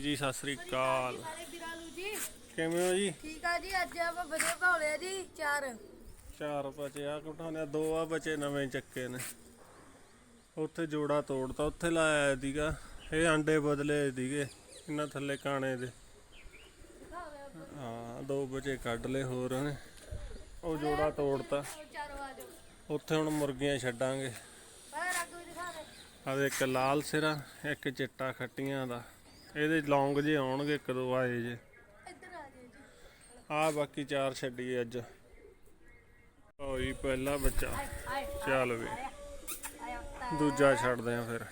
ਜੀ ਸਤਿ ਸ੍ਰੀ ਅਕਾਲ। ਸਾਰੇ ਜੀ। ਕਿਵੇਂ ਹੋ ਜੀ? ਠੀਕ ਆ ਜੀ ਅੱਜ ਆਪਾਂ ਵਧੀਆ ਭਾਉਲੇ ਜੀ ਚਾਰ। ਚਾਰ ਬਚੇ ਆ ਕਟਾਉਣੇ ਦੋ ਆ ਬਚੇ ਨਵੇਂ ਚੱਕੇ ਨੇ। ਉੱਥੇ ਜੋੜਾ ਤੋੜਤਾ ਉੱਥੇ ਲਾਇਆ ਸੀਗਾ। ਇਹ ਆਂਡੇ ਬਦਲੇ ਸੀਗੇ ਇਹਨਾਂ ਥੱਲੇ ਕਾਣੇ ਦੇ। ਹਾਂ ਦੋ ਬਚੇ ਕੱਢ ਲਏ ਹੋਰ ਨੇ ਉਹ ਜੋੜਾ ਤੋੜਤਾ। ਆ ਉੱਥੇ ਹੁਣ ਮੁਰਗੀਆਂ ਛੱਡਾਂਗੇ। ਆਹ ਇੱਕ ਲਾਲ ਸਿਰਾ ਇੱਕ ਚਿੱਟਾ ਖੱਟੀਆਂ ਦਾ। ਇਹਦੇ ਲੌਂਗ ਜੇ ਆਉਣਗੇ ਇੱਕ ਦੋ ਆਏ ਜੇ। ਇੱਧਰ ਆ ਜਾਓ ਜੀ। ਆ ਬਾਕੀ ਚਾਰ ਛੱਡੀਏ ਅੱਜ। ਓਈ ਪਹਿਲਾ ਬੱਚਾ। ਚੱਲ ਵੀ। ਦੂਜਾ ਛੱਡਦੇ ਆ ਫਿਰ।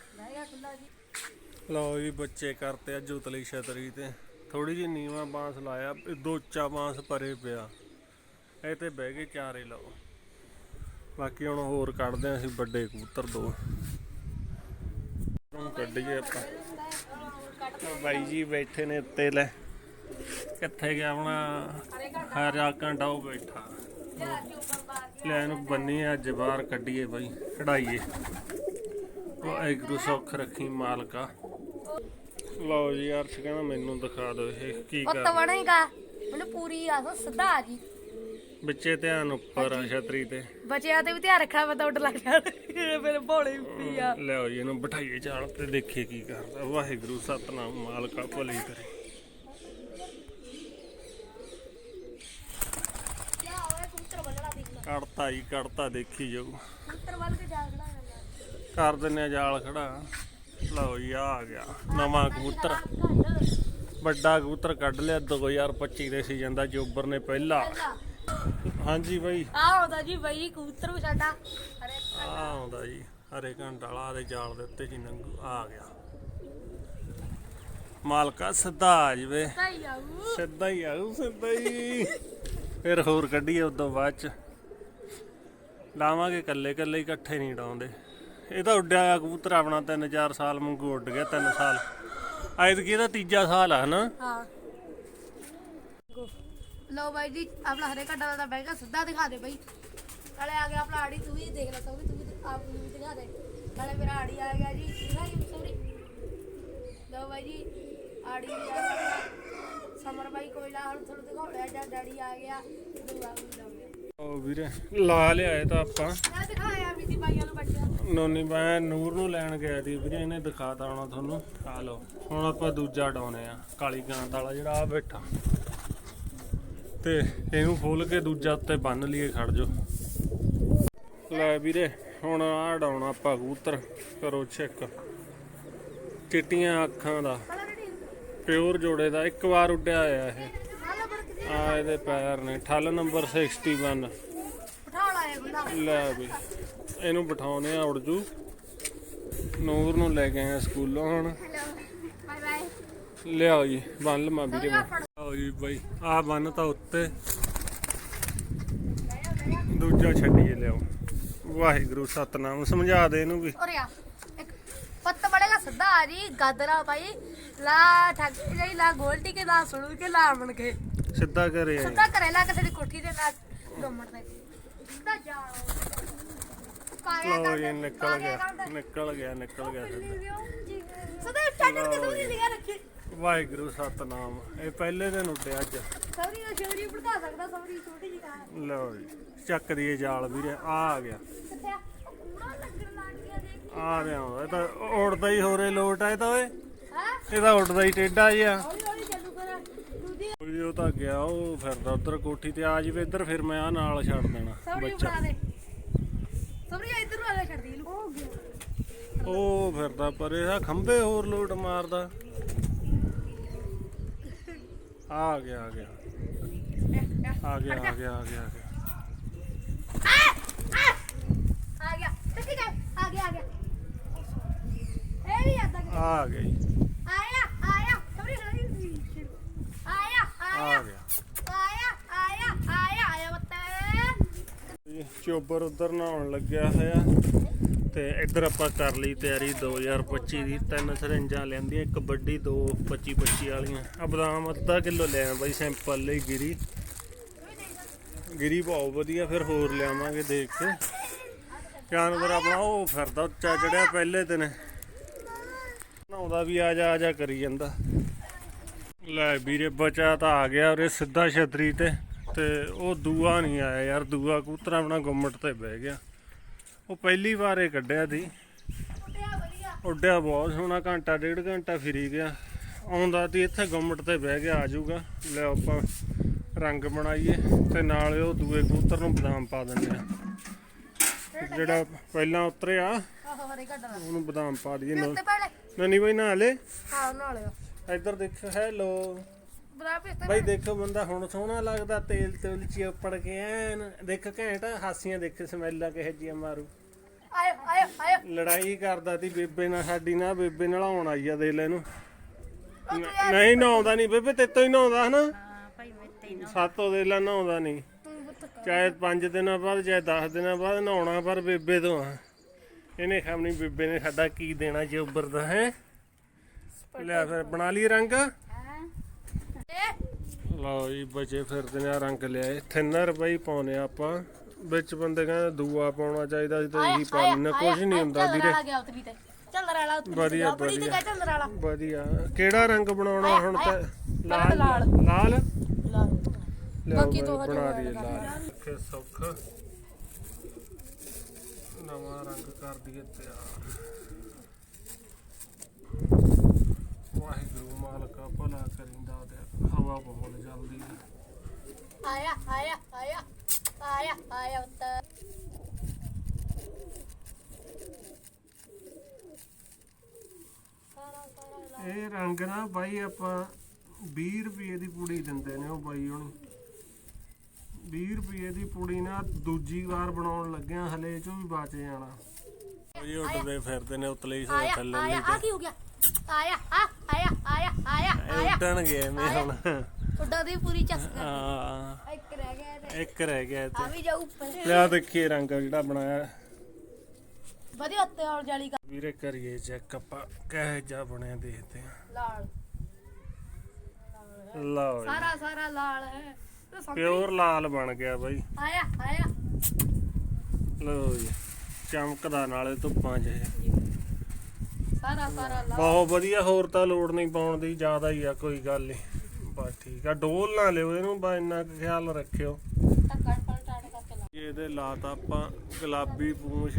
ਲਓ ਜੀ ਬੱਚੇ ਕਰਤੇ ਅੱਜ ਉਤਲੀ ਛਤਰੀ ਤੇ। ਥੋੜੀ ਜਿਹੀ ਨੀਵਾ ਬਾਂਸ ਲਾਇਆ ਦੋ ਉੱਚਾ ਬਾਂਸ ਪਰੇ ਪਿਆ। ਇਹ ਤੇ ਬਹਿ ਗਏ ਚਾਰੇ ਲਓ। ਬਾਕੀ ਹੁਣ ਹੋਰ ਕੱਢਦੇ ਆ ਅਸੀਂ ਵੱਡੇ ਕਬੂਤਰ ਦੋ। ਹੁਣ ਕੱਢੀਏ ਆਪਾਂ। ਬਾਈ ਜੀ ਬੈਠੇ ਨੇ ਉੱਤੇ ਲੈ। ਕਿੱਥੇ ਗਿਆ ਆਪਣਾ? ਹਰਾ ਘੰਟਾ ਉਹ ਬੈਠਾ। ਲੈ ਇਹਨੂੰ ਬੰਨੀ ਅੱਜ ਬਾਹਰ ਕੱਢੀਏ ਬਾਈ ਕਢਾਈਏ। ਵਾਹਿਗੁਰੂ ਸੁੱਖ ਰੱਖੀ ਮਾਲਕਾ। ਲਓ ਜੀ ਅਰਸ਼ ਕਹਿੰਦਾ ਮੈਨੂੰ ਦਿਖਾ ਦਿਓ ਇਹ ਕੀ ਉਹ ਕਰ ਤਾਂ ਬਣੇਗਾ ਮੈਨੂੰ ਪੂਰੀ ਆਸ ਸਿੱਧਾ ਆ ਜੀ। ਵਿੱਚੇ ਧਿਆਨ ਉੱਪਰ ਆ ਛਤਰੀ ਤੇ। ਬੱਚਿਆਂ ਤੇ ਵੀ ਧਿਆਨ ਰੱਖਣਾ ਤਾਂ ਉੱਡ ਲੱਗ ਜਾਣਾ ਮੇਰੇ ਭੋਲੇ ਵੀ ਆ। ਲਿਆਓ ਜੀ ਇਹਨੂੰ ਬਿਠਾਈਏ ਚਾਲ ਤੇ ਦੇਖੀਏ ਕੀ ਕਰਦਾ। ਵਾਹਿਗੁਰੂ ਸਤਨਾਮ ਮਾਲਕਾ ਭਲੀ ਕਰੇ। ਕੀ ਹੋਇਆ ਕਬੂਤਰ ਵੱਲੜਾ ਦੇਖਣਾ ਕੱਢਤਾ ਜੀ ਕੱਢਤਾ ਦੇਖੀ ਜਾਊ। ਕਬੂਤਰ ਵੱਲ ਕੇ ਜਾ ਖੜਾ ਕਰ ਦਿੰਨੇ ਆ ਜਾਲ ਖੜਾ। ਲਓ ਜੀ ਆ ਆ ਗਿਆ। ਨਵਾਂ ਕਬੂਤਰ। ਵੱਡਾ ਕਬੂਤਰ ਕੱਢ ਲਿਆ 2025 ਦੇ ਸੀਜ਼ਨ ਦਾ ਜੋਬਰ ਨੇ ਪਹਿਲਾ। ਹਾਂਜੀ ਬਾਈ। ਆ ਹੁੰਦਾ ਜੀ ਬਈ ਕਬੂਤਰ ਵੀ ਸਾਡਾ। ਅਰੇ ਆ ਆਉਂਦਾ ਜੀ ਹਰੇ ਘੰਟਾ ਵਾਲਾ ਦੇ ਜਾਲ ਦੇ ਉੱਤੇ ਜੀ ਨੰਗੂ ਆ ਗਿਆ। ਮਾਲਕਾ ਸਿੱਧਾ ਆ ਜਵੇ। ਸਹੀ ਆਊ। ਸਿੱਧਾ ਹੀ ਆਉ ਸਿੱਧਾ ਹੀ। ਫਿਰ ਹੋਰ ਕੱਢੀਏ ਉਦੋਂ ਬਾਅਦ ਚ। ਲਾਵਾਂਗੇ ਕੱਲੇ ਕੱਲੇ ਇਕੱਠੇ ਨਹੀਂ ਡਾਉਂਦੇ। ਇਹ ਤਾਂ ਉੱਡਿਆ ਆ ਕਬੂਤਰ ਆਪਣਾ 3-4 ਸਾਲ ਮੰਗੂ ਉੱਡ ਗਿਆ 3 ਸਾਲ। ਐਤਕੀ ਇਹਦਾ ਤੀਜਾ ਸਾਲ ਆ ਹਨਾ? ਹਾਂ। ਲੋ ਬਾਈ ਜੀ ਆਪਣਾ ਹਰੇ ਘੱਟਾ ਦਾ ਬੈਗਾ ਸਿੱਧਾ ਦਿਖਾ ਦੇ ਬਾਈ। ਨਾਲੇ ਆ ਗਿਆ ਆਪਣਾ ਆੜੀ ਤੂੰ ਵੀ ਦੇਖ ਲੈ ਸੌਰੀ ਤੂੰ ਵੀ ਆਪ ਨੂੰ ਵੀ ਦਿਖਾ ਦੇ। ਨਾਲੇ ਮੇਰਾ ਆੜੀ ਆ ਗਿਆ ਜੀ ਦਿਖਾ ਜੀ ਸੌਰੀ। ਲੋ ਬਾਈ ਜੀ ਆੜੀ ਆ ਗਿਆ। ਸਮਰ ਬਾਈ ਕੋਇਲਾ ਹੁਣ ਤੁਹਾਨੂੰ ਦਿਖਾਉਣਾ ਜਾਂ ਡੈਡੀ ਆ ਗਿਆ ਦੂਆ ਉਹ ਵੀਰੇ ਲਾ ਲਿਆਏ ਤਾਂ ਆਪਾਂ। ਮੈਂ ਦਿਖਾਇਆ ਵੀ ਸੀ ਬਾਈਆਂ ਨੂੰ ਬੱਚਾ ਨੋਨੀ ਮੈਂ ਨੂਰ ਨੂੰ ਲੈਣ ਗਿਆ ਸੀ ਵੀਰੇ ਇਹਨੇ ਦਿਖਾਤਾ ਹੋਣਾ ਤੁਹਾਨੂੰ। ਆ ਲਓ ਹੁਣ ਆਪਾਂ ਦੂਜਾ ਡਾਉਨੇ ਆ ਕਾਲੀ ਗਾਂਤ ਵਾਲਾ ਜਿਹੜਾ ਆ ਬੈਠਾ। ਤੇ ਇਹਨੂੰ ਖੋਲ ਕੇ ਦੂਜਾ ਉੱਤੇ ਬੰਨ ਲਈਏ ਖੜ ਜੋ ਲੈ ਵੀਰੇ ਹੁਣ ਆ ਡਾਉਣਾ ਆਪਾਂ ਕਬੂਤਰ ਕਰੋ ਚੈੱਕ ਚਿੱਟੀਆਂ ਅੱਖਾਂ ਦਾ ਪਿਓਰ ਜੋੜੇ ਦਾ ਇੱਕ ਵਾਰ ਉੱਡਿਆ ਹੋਇਆ ਇਹ। ਆ ਇਹਦੇ ਪੈਰ ਨੇ ਠੱਲ ਨੰਬਰ 61 ਬਿਠਾ ਲਾਇਆ ਗੁੰਡਾ ਲੈ ਵੀ ਇਹਨੂੰ ਬਿਠਾਉਨੇ ਆ ਉੜ ਜੂ ਨੂਰ ਨੂੰ ਲੈ ਕੇ ਆਏ ਸਕੂਲੋਂ ਹੁਣ। ਹੈਲੋ ਬਾਏ ਬਾਏ ਲਿਆਓ ਜੀ ਬੰਨ ਲਮਾ ਵੀਰੇ ਮੈਂ ਫੜ ਆਓ ਜੀ ਬਾਈ ਆ ਬੰਨ ਤਾਂ ਉੱਤੇ ਦੂਜਾ ਛੱਡੀਏ ਲਿਆਓ ਵਾਹਿਗੁਰੂ ਸਤਨਾਮ ਸਮਝਾ ਦੇ ਇਹਨੂੰ ਵੀ और या एक पत्ता बड़ेगा सदा आ जी गादरा भाई ला ठग गई ला गोल्टी के ला सुन के ला मन के ਸਿੱਧਾ ਕਰੇ ਆਈ सदा करेला के तेरी कोठी दे ना गमट दे सदा जा ਲਓ ਜੀ ਨਿਕਲ ਗਿਆ ਨਿਕਲ ਗਿਆ ਨਿਕਲ ਗਿਆ ਸਿੱਧਾ सदा स्टैंडर्ड के समझ लिया रखी ਵਾਹਿਗੁਰੂ ਸਤਨਾਮ। ਇਹ ਪਹਿਲੇ ਦਿਨ ਉੱਡਿਆ ਅੱਜ। ਸੌਰੀ ਉਹ ਸ਼ੌਰੀ ਭੜਕਾ ਸਕਦਾ ਸੌਰੀ ਛੋਟੀ ਜੀ ਕਾਰ। ਲਓ ਜੀ ਚੱਕ ਦੀਏ ਜਾਲ ਵੀਰੇ ਆ ਆ ਗਿਆ। ਆ? ਪੂਰਾ ਲੱਗਣ ਲੱਗ ਉਹ ਤਾਂ ਉੜਦਾ ਹੀ ਹੋਰੇ ਲੋਟ ਆ ਤਾਂ ਓਏ। ਹਾਂ? ਇਹ ਤਾਂ ਉੱਡਦਾ ਹੀ ਟੇਡਾ ਜਿਹਾ ਹੌਲੀ ਉਹ ਤਾਂ ਗਿਆ ਉਹ ਫਿਰਦਾ ਉਧਰ ਕੋਠੀ ਤੇ ਆ ਜਾਵੇ ਇੱਧਰ ਫਿਰ ਮੈਂ ਆ ਨਾਲ ਛੱਡ ਦੇਣਾ ਬੱਚਾ। ਉਡਾ ਆ ਇੱਧਰ ਆ ਗਿਆ ਛੱਡ ਦੇ ਲੂ ਉਹ ਫਿਰਦਾ ਪਰ ਆ ਖੰਭੇ ਹੋਰ ਲੋਟ ਮਾਰਦਾ। ਆ ਗਿਆ ਆ ਗਿਆ। ਆ ਗਿਆ ਆ ਗਿਆ ਆ ਗਿਆ ਆ ਗਿਆ। ਕਿੱਥੇ ਗਿਆ। ਆ ਗਿਆ ਆ ਗਿਆ। ਇਹ ਵੀ ਆ ਚੋਬਰ ਉਧਰ ਨਹਾਉਣ ਲੱਗਿਆ ਹੋਇਆ। ਤੇ ਇੱਧਰ ਆਪਾਂ ਕਰ ਲਈ ਤਿਆਰੀ 2025 ਦੀ। ਤਿੰਨ ਸਰਿੰਜਾਂ ਲੈਂਦੀਆਂ ਇੱਕ ਵੱਡੀ, ਦੋ 25 25 ਵਾਲੀਆਂ। ਆ ਬਦਾਮ ਅੱਧਾ ਕਿਲੋ ਲਿਆ ਬਾਈ, ਸੈਂਪਲ ਲਈ ਗਿਰੀ। ਗਿਰੀ ਬਹੁਤ ਵਧੀਆ, ਫਿਰ ਹੋਰ ਲਿਆਵਾਂਗੇ ਦੇਖ ਕੇ। ਜਾਨਵਰ ਆਪਣਾ ਉਹ ਫਿਰਦਾ, ਉੱਚਾ ਚੜਿਆ ਪਹਿਲੇ ਦਿਨ। ਨਹਾਉਂਦਾ ਵੀ ਆ ਜਾ ਆ ਜਾ ਕਰੀ ਜਾਂਦਾ। ਲੈ ਵੀਰੇ ਬਚਾ ਤਾਂ ਆ ਗਿਆ ਉਰੇ ਸਿੱਧਾ ਛਤਰੀ ਤੇ ਤੇ ਉਹ ਦੂਆ ਨਹੀਂ ਆਇਆ ਯਾਰ, ਦੂਆ ਕਬੂਤਰ ਆਪਣਾ ਗੁੰਮਟ ਤੇ ਬਹਿ ਗਿਆ। ਉਹ ਪਹਿਲੀ ਵਾਰ ਇਹ ਕੱਢਿਆ ਸੀ। ਉੱਡਿਆ ਬਹੁਤ ਸੋਹਣਾ ਘੰਟਾ ਡੇਢ ਘੰਟਾ ਫਿਰੀ ਗਿਆ। ਆਉਂਦਾ ਤੀ ਇੱਥੇ ਗੁੰਮਟ ਤੇ ਬਹਿ ਗਿਆ ਆਜੂਗਾ ਲੈ ਆਪਾਂ ਰੰਗ ਬਣਾਈਏ ਤੇ ਨਾਲ ਉਹ ਦੂਏ ਕਬੂਤਰ ਨੂੰ ਬਦਾਮ ਪਾ ਦਿੰਦੇ ਆ। ਜਿਹੜਾ ਪਹਿਲਾਂ ਉਤਰਿਆ ਉਹਨੂੰ ਬਦਾਮ ਪਾ ਦਈਏ ਨਾਲ। ਪੜੇ ਨਨੀ ਬਈ ਨਾ ਹਲੇ ਹਾਂ ਨਾਲ ਇੱਧਰ ਦੇਖੋ ਹੈਲੋ। ਉੱਤੇ ਬਾਈ ਦੇਖੋ ਬੰਦਾ ਹੁਣ ਸੋਹਣਾ ਲੱਗਦਾ ਤੇਲ ਤੇਲ ਚ ਉੱਪੜ ਕੇ ਐਨ। ਦੇਖ ਘੈਂਟ ਹਾਸੀਆਂ ਦੇਖ ਸਮੈਲਾਂ ਕਿਹੋ ਜੀਆਂ ਮਾਰੂ। ਆਇਓ ਆਇਓ ਆਇਓ ਲੜਾਈ ਕਰਦਾ ਤੀ ਬੇਬੇ ਨਾਲ ਸਾਡੀ ਨਾਲ ਬੇਬੇ ਨਾਲ ਆਉਣ ਆਈ ਆ ਦੇ ਲੈ ਇਹਨੂੰ। ਨ- ਨਹੀਂ ਨਹਾਉਂਦਾ ਨਹੀਂ ਬੇਬੇ ਤੇਤੋਂ ਹੀ ਨਹਾਉਂਦਾ ਹਨਾ। ਹਾਂ ਭਾਈ ਮੈਂ ਤੈਨੂੰ ਸਾਤੋਂ ਦੇ ਲੈ ਨਹਾਉਂਦਾ ਨਹੀਂ ਤੂੰ ਚਾਹੇ 5 ਦਿਨਾਂ ਬਾਅਦ ਚਾਹੇ 10 ਦਿਨਾਂ ਬਾਅਦ ਨਹਾਉਣਾ ਪਰ ਬੇਬੇ ਤੋਂ ਆ। ਇਹਨੇ ਖਾਮਣੀ ਬੇਬੇ ਨੇ ਸਾਡਾ ਕੀ ਦੇਣਾ ਜੇ ਉੱਭਰਦਾ ਹੈ? ਲੈ ਫਿਰ ਬਣਾ ਲਈ ਰੰਗ। ਲਓ ਜੀ ਬਚੇ ਫਿਰਦੇ ਨੇ ਆਹ ਰੰਗ ਲਿਆਏ ਥਿਨਰ ਬਈ ਪਾਉਨੇ ਆ ਆਪਾਂ। ਵਿੱਚ ਬੰਦੇ ਕਹਿੰਦੇ ਦੂਆ ਪਾਉਣਾ ਚਾਹੀਦਾ ਸੀ ਤਾਂ ਇਹੀ ਪਾ ਲੈਣਾ ਕੁਝ ਨਹੀਂ ਹੁੰਦਾ ਵੀਰੇ। ਆ ਗਿਆ ਉਤਰੀ ਤੇ। ਚੱਲ ਰਾਲਾ ਉਤਰੀ ਤੇ ਵਧੀਆ, ਆਪਣੀ ਤੇ ਵਧੀਆ। ਕਹਿ ਚੱਲ ਰਾਲਾ ਵਧੀਆ। ਕਿਹੜਾ ਰੰਗ ਬਣਾਉਣਾ ਹੁਣ ਤਾਂ? ਲਾਲ? ਲਾਲ। ਲਿਆਓ ਬਾਕੀ ਬਈ, ਦੋ ਹਜ਼ਾਰ ਬਣਾ ਵਾਲਾ ਦਈਏ ਕਰ ਲਾਲ। ਕਿ ਸੁੱਖ। ਨਵਾਂ ਰੰਗ ਕਰ ਦਈਏ ਤਿਆਰ। ਵਾਹਿਗੁਰੂ ਮਾਲਕਾ ਭਲਾ ਬਹੁਤ ਆਇਆ ਆਇਆ ਆਇਆ ਆਇਆ ਆਇਆ ਉੱਤਰ। ਇਹ ਰੰਗ ਨਾ ਬਾਈ ਆਪਾਂ 20 ਰੁਪਏ ਦੀ ਪੁੜੀ ਦਿੰਦੇ ਨੇ ਉਹ ਬਾਈ ਹੁਣ। 20 ਰੁਪਏ ਦੀ ਪੁੜੀ ਨਾ ਦੂਜੀ ਵਾਰ ਬਣਾਉਣ ਲੱਗਿਆ ਹਲੇ ਚੋਂ ਵੀ ਬਚ ਜਾਣਾ। ਉਹ ਜੀ ਉੱਡਦੇ ਫਿਰਦੇ ਨੇ ਉਤਲੇ ਹੀ ਥੱਲੇ ਆਇਆ ਨਹੀਂ ਆ ਕੀ ਹੋ ਗਿਆ? ਆਇਆ ਆ ਆਇਆ ਆਇਆ ਆਇਆ ਆਇਆ। ਉੱਡਣ ਗਏ ਮੈਂ ਹੁਣ। ਉੱਡਾ ਦੀ ਪੂਰੀ ਚਸ ਕਰ ਹਾਂ। ਇੱਕ ਰਹਿ ਗਿਆ ਤੇ ਇੱਕ ਰਹਿ ਗਿਆ ਆ ਇੱਥੇ ਵੀ ਜਾਊ ਉੱਪਰ। ਲਿਆ ਦੇਖੀਏ ਰੰਗ ਜਿਹੜਾ ਬਣਾਇਆ। ਵਧੀਆ ਉੱਤੇ ਔਰ ਜਾਲੀ ਕਰ। ਵੀਰੇ ਕਰੀਏ ਚੈੱਕ ਆਪਾਂ ਕਿਹੋ ਜਿਹਾ ਬਣਿਆ ਦੇਖਦੇ ਹਾਂ। ਲਾਲ। ਲਓ ਜੀ ਸਾਰਾ ਸਾਰਾ ਲਾਲ ਹੈ। ਤੇ ਸੰਤਰੀ ਪਿਓਰ ਲਾਲ ਬਣ ਗਿਆ ਬਾਈ। ਆਇਆ ਆਇਆ। ਲਓ ਜੀ ਚਮਕਦਾ ਨਾਲੇ ਧੁੱਪਾਂ 'ਚ ਇਹ। ਸਾਰਾ ਬਹੁਤ ਵਧੀਆ ਹੋਰ ਤਾਂ ਲੋੜ ਨਹੀਂ ਪਾਉਣ ਦੀ ਜ਼ਿਆਦਾ ਹੀ ਆ ਕੋਈ ਗੱਲ ਨਹੀਂ। ਬਸ ਠੀਕ ਆ ਡੋਲ ਨਾ ਲਿਓ ਇਹਨੂੰ ਬਸ ਇੰਨਾ ਕੁ ਖਿਆਲ ਰੱਖਿਓ। ਪਲਟਾੜ ਕਰਕੇ ਲਾ ਇਹਦੇ ਲਾਤਾ ਆਪਾਂ ਗੁਲਾਬੀ ਪੂੰਛ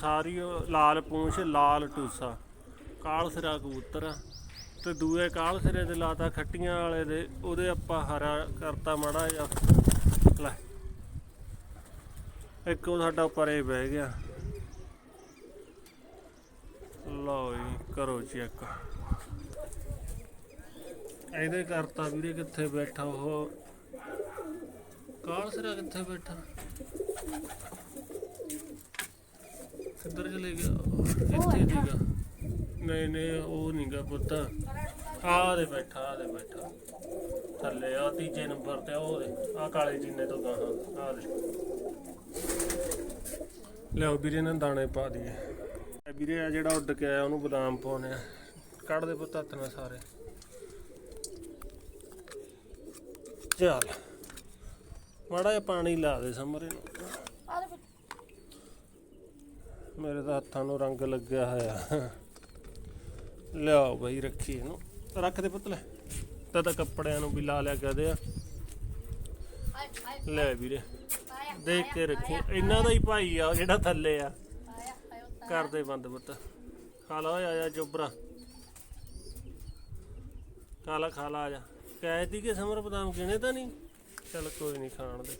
ਸਾਰੀ ਉਹ ਲਾਲ ਪੂੰਛ ਲਾਲ ਟੂਸਾ ਕਾਲ ਸਿਰਾ ਕਬੂਤਰ। ਆ ਤੇ ਦੂਏ ਕਾਲ ਸਿਰੇ ਦੇ ਲਾਤਾ ਖੱਟੀਆਂ ਵਾਲੇ ਦੇ ਉਹਦੇ ਆਪਾਂ ਹਰਾ ਕਰਤਾ ਮਾੜਾ ਜਿਹਾ। ਲੈ। ਇੱਕ ਉਹ ਸਾਡਾ ਪਰੇ ਬਹਿ ਗਿਆ। ਲਓ ਜੀ, ਕਰੋ ਚੈੱਕ। ਇਹਦੇ ਕਰਤਾ ਵੀਰੇ ਕਿੱਥੇ ਬੈਠਾ ਉਹ? ਕਾਲ ਸਿਰਾ ਕਿੱਥੇ ਬੈਠਾ? ਕਿੱਧਰ ਚਲੇ ਗਿਆ? ਇੱਥੇ ਦੀਗਾ ਨਹੀਂ ਨਹੀਂ, ਉਹ ਨਹੀਂਗਾ ਪੁੱਤ। ਆ ਦੇ ਬੈਠਾ ਆ ਦੇ ਬੈਠਾ। ਥੱਲੇ ਆ ਤੀਜੇ ਨੰਬਰ ਤੇ ਉਹ ਦੇ। ਆ ਕਾਲੇ ਜਿੰਨੇ ਤੋਂ ਗਾਹਾਂ। ਆ ਦੇ। ਲਿਆਓ ਵੀਰੇ ਨੇ ਦਾਣੇ ਪਾ ਦਈਏ ਵੀਰੇ ਆ ਜਿਹੜਾ ਉੱਡ ਕੇ ਆਇਆ ਉਹਨੂੰ ਬਦਾਮ ਪਾਉਣੇ ਆ। ਕੱਢ ਦੇ ਪੁੱਤ ਹੱਥ ਨਾਲ ਸਾਰੇ। ਚੱਲ। ਮਾੜਾ ਜਿਹਾ ਪਾਣੀ ਲਾ ਦੇ ਸਮਰੇ ਨੂੰ। ਮੇਰੇ ਤਾਂ ਹੱਥਾਂ ਨੂੰ ਰੰਗ ਲੱਗਿਆ ਹੋਇਆ। ਲਿਆਓ ਬਈ ਰੱਖੀ ਇਹਨੂੰ। ਰੱਖ ਦੇ ਪੁੱਤ ਲੈ। ਤਾਂ ਤਾਂ ਕੱਪੜਿਆਂ ਨੂੰ ਵੀ ਲਾ ਲਿਆ ਕਹਦੇ ਆ। ਲੈ ਵੀਰੇ। ਦੇਖ ਕੇ ਰੱਖੀ। ਇਹਨਾਂ ਦਾ ਹੀ ਭਾਈ ਆ ਜਿਹੜਾ ਥੱਲੇ ਆ। ਕਰਦੇ ਬੰਦ ਬੁੱਤ ਖਾ ਲਾ ਓਏ, ਆ ਜਾ ਚੋਬਰਾ ਖਾ ਲਾ ਖਾ ਲਾ, ਆ ਜਾ। ਕਹਿ ਤੀ ਕਿ ਸਮਰ ਬਦਾਮ ਗਿਣੇ ਤਾਂ ਨਹੀਂ? ਚੱਲ ਕੋਈ ਨਹੀਂ, ਖਾਣ ਦੇ।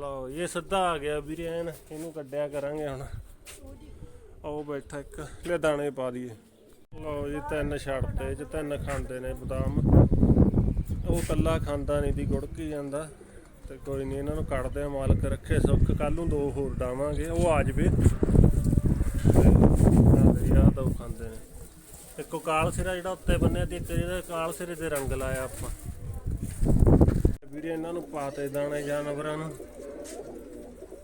ਲਓ ਇਹ ਸਿੱਧਾ ਆ ਗਿਆ ਵੀਰੇ, ਐਨ ਇਹਨੂੰ ਕੱਢਿਆ ਕਰਾਂਗੇ ਹੁਣ। ਆਓ ਬੈਠਾ ਇੱਕ, ਲੈ ਦਾਣੇ ਪਾ ਦਈਏ। ਲਓ ਜੀ, ਤਿੰਨ ਛੱਡਤੇ ਚ ਤਿੰਨ ਖਾਂਦੇ ਨੇ ਬਦਾਮ। ਉਹ ਕੱਲਾ ਖਾਂਦਾ ਨਹੀਂ ਦੀ ਗੁੜਕੀ ਜਾਂਦਾ। ਤੇ ਕੋਈ ਨਹੀਂ, ਇਹਨਾਂ ਨੂੰ ਕੱਢਦੇ ਆ, ਮਾਲਕ ਰੱਖੇ ਸੁੱਖ। ਕੱਲ ਨੂੰ ਦੋ ਹੋਰ ਡਾਵਾਂਗੇ। ਉਹ ਆ ਜਵੇ। ਯਾ ਦੋ ਖਾਂਦੇ ਨੇ। ਇੱਕੋ ਕਾਲ ਸਿਰਾ ਜਿਹੜਾ ਉੱਤੇ ਬੰਨਿਆ ਤੇ ਇੱਕ ਜਿਹੜਾ ਕਾਲ ਸਿਰੇ ਤੇ ਰੰਗ ਲਾਇਆ ਆਪਾਂ। ਵੀਡੀਓ ਇਹਨਾਂ ਨੂੰ ਪਾਤੇ ਦਾਣੇ ਜਾਨਵਰਾਂ ਨੂੰ।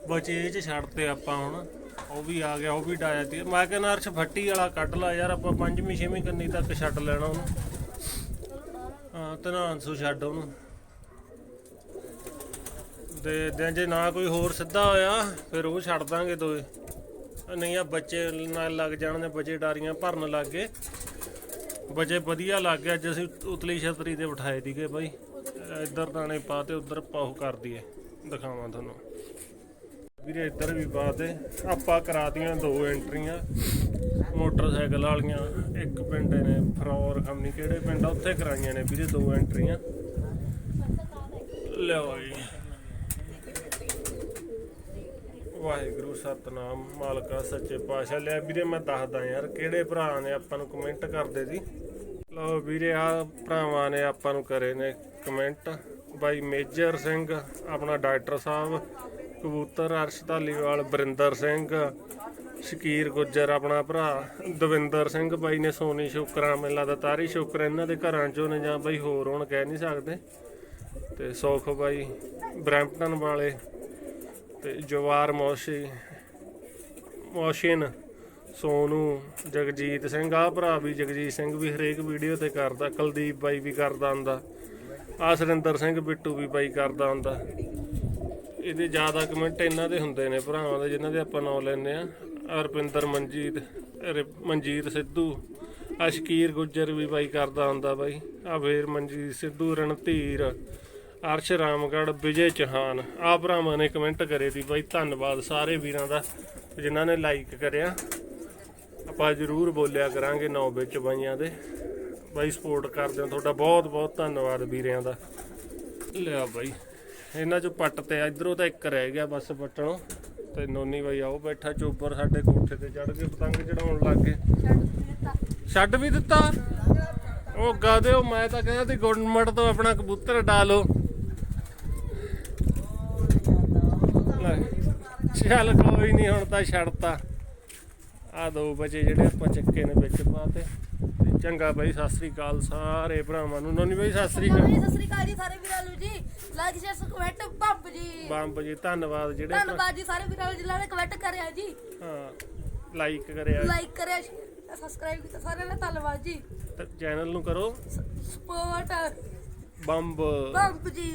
ਬਚੇ ਚ ਛੱਡਤੇ ਆਪਾਂ ਹੁਣ। ਉਹ ਵੀ ਆ ਗਿਆ, ਉਹ ਵੀ ਡਾਇਆ ਤੇ ਮੈਂ ਕਹਿੰਦਾ ਅਰਸ਼ ਫੱਟੀ ਵਾਲਾ ਕੱਢ ਲਾ ਯਾਰ, ਆਪਾਂ ਪੰਜਵੀਂ, ਛੇਵੀਂ ਕੰਨੀ ਤੱਕ ਛੱਡ ਲੈਣਾ ਉਹਨੂੰ। ਹਾਂ ਤਨਾਂਸੂ ਛੱਡ ਉਹਨੂੰ। ਦੇ ਜੇ ਨਾ ਕੋਈ ਹੋਰ ਸਿੱਧਾ ਹੋਇਆ, ਫਿਰ ਉਹ ਛੱਡ ਦਾਂਗੇ ਦੋਏ। ਨਹੀਂ ਆ, ਬੱਚੇ ਨਾਲ ਲੱਗ ਜਾਣ ਦੇ ਬੱਚੇ ਡਾਰੀਆਂ ਭਰਨ ਲੱਗ ਗਏ। ਬਜੇ ਵਧੀਆ ਲੱਗ ਗਿਆ ਅੱਜ ਅਸੀਂ ਉਤਲੀ ਛਤਰੀ ਤੇ ਬਿਠਾਏ ਦੀਗੇ ਬਾਈ। ਇੱਧਰ ਦਾਣੇ ਪਾ ਤੇ ਉੱਧਰ ਪਾਉ ਕਰ ਦਈਏ, ਦਿਖਾਵਾਂ ਤੁਹਾਨੂੰ। ਵੀਰੇ ਇੱਧਰ ਵੀ ਪਾ ਤੇ, ਆਪਾਂ ਕਰਾਤੀਆਂ ਦੋ ਐਂਟਰੀਆਂ। ਮੋਟਰਸਾਈਕਲ ਵਾਲੀਆਂ, ਇੱਕ ਪਿੰਡ ਨੇ ਫਰੌਰ ਖਮਨੀ ਕਿਹੜੇ ਪਿੰਡ ਆ? ਉੱਥੇ ਕਰਾਈਆਂ ਨੇ ਵੀਰੇ ਦੋ ਐਂਟਰੀਆਂ। ਲਿਓ ਜੀ। ਵਾਹਿਗੁਰੂ, ਸਤਨਾਮ, ਮਾਲਕਾ, ਸੱਚੇ ਪਾਤਸ਼ਾਹ। ਲੈ ਵੀਰੇ, ਮੈਂ ਦੱਸਦਾ ਯਾਰ, ਕਿਹੜੇ ਭਰਾ ਨੇ ਆਪਾਂ ਨੂੰ ਕਮੈਂਟ ਕਰਦੇ ਸੀ ਲਓ ਵੀਰੇ, ਆ ਭਰਾਵਾਂ ਨੇ ਆਪਾਂ ਨੂੰ ਕਰੇ ਨੇ ਕਮੈਂਟ ਬਾਈ ਮੇਜਰ ਸਿੰਘ, ਆਪਣਾ ਡਾਕਟਰ ਸਾਹਿਬ, ਕਬੂਤਰ ਅਰਸ਼ ਧਾਲੀਵਾਲ ਬਰਿੰਦਰ ਸਿੰਘ, ਸ਼ਕੀਰ ਗੁੱਜਰ, ਆਪਣਾ ਭਰਾ ਦਵਿੰਦਰ ਸਿੰਘ। ਬਾਈ ਨੇ ਸੋਨੀ ਸ਼ੁਕਰਾ, ਮੈਨੂੰ ਲੱਗਦਾ ਤਾਰੀ ਸ਼ੁਕਰ ਇਹਨਾਂ ਦੇ ਘਰਾਂ ਚੋਂ ਨੇ ਜਾਂ ਬਾਈ ਹੋਰ ਹੁਣ ਕਹਿ ਨਹੀਂ ਸਕਦੇ। ਤੇ ਸੁਖ ਬਾਈ ਬ੍ਰੈਂਪਟਨ ਵਾਲੇ। ਤੇ ਜਵਾਰ ਮੌਸ਼ੀ, ਮੌਸ਼ਿਨ, ਸੋਨੂ, ਜਗਜੀਤ ਸਿੰਘ ਆ ਭਰਾ ਵੀ ਜਗਜੀਤ ਸਿੰਘ ਵੀ ਹਰੇਕ ਵੀਡੀਓ ਤੇ ਕਰਦਾ, ਕੁਲਦੀਪ ਬਾਈ ਵੀ ਕਰਦਾ ਹੁੰਦਾ ਆ ਸੁਰਿੰਦਰ ਸਿੰਘ, ਬਿੱਟੂ ਵੀ ਬਾਈ ਕਰਦਾ ਹੁੰਦਾ। ਇਹਦੇ ਜ਼ਿਆਦਾ ਕਮੈਂਟ ਇਹਨਾਂ ਦੇ ਹੁੰਦੇ ਨੇ ਭਰਾਵਾਂ ਦੇ, ਜਿਨ੍ਹਾਂ ਦੇ ਆਪਾਂ ਨਾਮ ਲੈਂਦੇ ਆ ਅਰਪਿੰਦਰ ਮਨਜੀਤ ਅਰੇ ਮਨਜੀਤ ਸਿੱਧੂ, ਅਸ਼ਕੀਰ ਗੁੱਜਰ ਵੀ ਬਾਈ ਕਰਦਾ ਹੁੰਦਾ ਬਾਈ। ਆ ਫੇਰ ਮਨਜੀਤ ਸਿੱਧੂ, ਰਣਧੀਰ ਅਰਸ਼ ਰਾਮਗੜ ਵਿਜੇ ਚੌਹਾਨ। ਆ ਭਰਾਵਾਂ ਨੇ ਕਮੈਂਟ ਕਰੇ ਦੀ ਬਾਈ ਧੰਨਵਾਦ ਸਾਰੇ ਵੀਰਾਂ ਦਾ ਜਿਨ੍ਹਾਂ ਨੇ ਲਾਈਕ ਕਰਿਆ। ਆਪਾਂ ਜ਼ਰੂਰ ਬੋਲਿਆ ਕਰਾਂਗੇ ਨੌ ਵਿੱਚ ਬਾਈਆਂ ਦੇ। ਬਾਈ ਸਪੋਰਟ ਕਰਦੇ ਹੋ ਤੁਹਾਡਾ ਬਹੁਤ ਬਹੁਤ ਧੰਨਵਾਦ ਵੀਰਿਆਂ ਦਾ। ਲਿਆ ਬਾਈ, ਇਹਨਾਂ ਚੋਂ ਪੱਟ ਤੇ ਇਧਰੋਂ ਤਾਂ ਇੱਕ ਰਹਿ ਗਿਆ ਬਸ ਪੱਟਣੋਂ। ਤੇ ਨੋਨੀ ਬਾਈ ਆਓ ਬੈਠਾ ਚੋਪਰ ਸਾਡੇ ਕੋਠੇ ਤੇ ਚੜ ਕੇ ਪਤੰਗ ਚੜਾਉਣ ਲੱਗ ਗਏ। ਛੱਡ ਵੀ ਦਿੱਤਾ। ਉਹ ਗਾਦੇ, ਉਹ ਮੈਂ ਤਾਂ ਕਹਿੰਦਾ ਸੀ ਗੁੰਮਟ ਤੋਂ ਆਪਣਾ ਕਬੂਤਰ ਡਾਲੋ ਲੈ, ਚੱਲ ਕੋਈ ਨਹੀਂ ਹੁਣ ਤਾਂ ਛੱਡਤਾ। ਆ ਦੋ ਬਚੇ ਜਿਹੜੇ ਆਪਾਂ ਚੱਕੇ ਨੇ ਵਿੱਚ ਪਾਤੇ ਤੇ। ਚੰਗਾ ਬਾਈ ਸਤਿ ਸ੍ਰੀ ਅਕਾਲ ਸਾਰੇ ਭਰਾਵਾਂ ਨੂੰ। ਨੋਨੀ ਬਾਈ ਸਤਿ ਸ੍ਰੀ ਅਕਾਲ। ਸਤਿ ਸ੍ਰੀ ਅਕਾਲ ਜੀ ਸਾਰੇ ਵੀਰਾਂ ਨੂੰ ਜੀ ਲਾਈਕ ਸ਼ੇਅਰ ਕਮੈਂਟ ਬੰਬ ਜੀ। ਬੰਬ ਜੀ ਧੰਨਵਾਦ ਜਿਹੜੇ ਭਰਾ- ਧੰਨਵਾਦ ਜੀ ਸਾਰੇ ਵੀਰਾਂ ਨੂੰ ਜਿਨ੍ਹਾਂ ਨੇ ਕਮੈਂਟ ਕਰਿਆ ਜੀ। ਹਾਂ ਲਾਈਕ ਕਰਿਆ ਲਾਈਕ ਕਰਿਆ ਸਬਸਕ੍ਰਾਈਬ ਕੀਤਾ ਸਾਰਿਆਂ ਦਾ ਧੰਨਵਾਦ ਜੀ। ਤੇ ਚੈਨਲ ਨੂੰ ਕਰੋ। Support bomb. ਬੰਬ ਜੀ।